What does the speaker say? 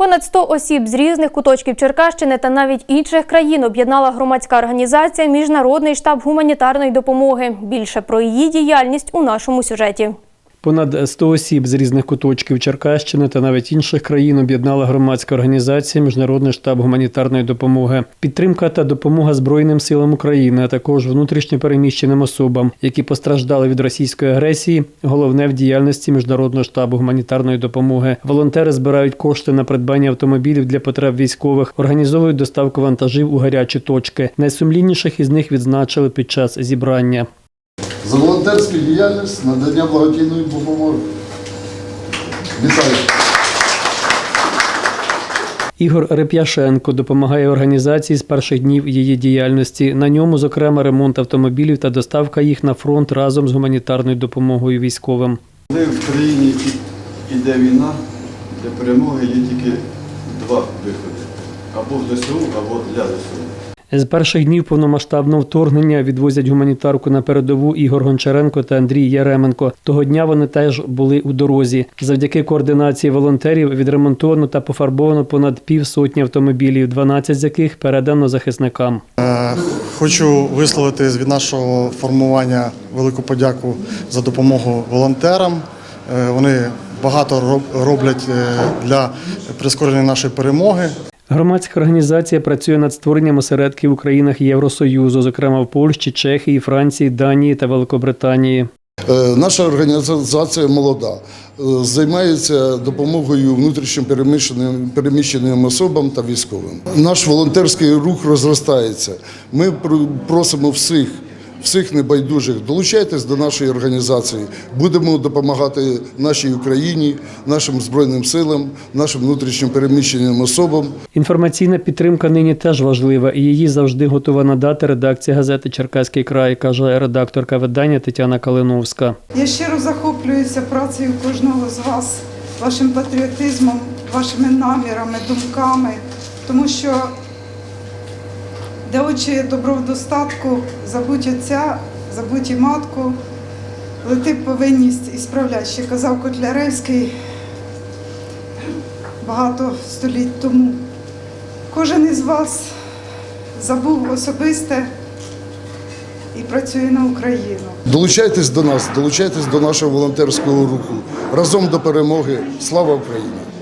Понад 100 осіб з різних куточків Черкащини та навіть інших країн об'єднала громадська організація Міжнародний штаб гуманітарної допомоги. Більше про її діяльність у нашому сюжеті. Понад 100 осіб з різних куточків Черкащини та навіть інших країн об'єднала громадська організація Міжнародний штаб гуманітарної допомоги. Підтримка та допомога Збройним силам України, а також внутрішньо переміщеним особам, які постраждали від російської агресії. Головне в діяльності Міжнародного штабу гуманітарної допомоги. Волонтери збирають кошти на придбання автомобілів для потреб військових, організовують доставку вантажів у гарячі точки. Найсумлінніших із них відзначили під час зібрання. За волонтерську діяльність надання благодійної допомоги. Вітаю! Ігор Реп'яшенко допомагає організації з перших днів її діяльності. На ньому, зокрема, ремонт автомобілів та доставка їх на фронт разом з гуманітарною допомогою військовим. Коли в країні йде війна, для перемоги є тільки два виходи. Або в ДСУ, або для ДСУ. З перших днів повномасштабного вторгнення відвозять гуманітарку на передову Ігор Гончаренко та Андрій Яременко. Того дня вони теж були у дорозі. Завдяки координації волонтерів відремонтовано та пофарбовано понад півсотні автомобілів, 12 з яких передано захисникам. Е, Хочу висловити від нашого формування велику подяку за допомогу волонтерам. Е, Вони багато роблять е, для прискорення нашої перемоги. Громадська організація працює над створенням осередків у країнах Євросоюзу, зокрема в Польщі, Чехії, Франції, Данії та Великобританії. Е, Наша організація молода, е, займається допомогою внутрішньо переміщеним, переміщеним особам та військовим. Наш волонтерський рух розростається. Ми просимо всіх, всіх небайдужих, долучайтесь до нашої організації. Будемо допомагати нашій Україні, нашим збройним силам, нашим внутрішньо переміщеним особам. Інформаційна підтримка нині теж важлива, і її завжди готова надати редакція газети Черкаський край, каже редакторка видання Тетяна Калиновська. Я щиро захоплююся працею кожного з вас, вашим патріотизмом, вашими намірами, думками, тому що де очі добро в достатку, забудь отця, забудь і матку, лети повинність і справлять, ще казав Котляревський багато століть тому. Кожен із вас забув особисте і працює на Україну. Долучайтесь до нас, долучайтесь до нашого волонтерського руху. Разом до перемоги. Слава Україні!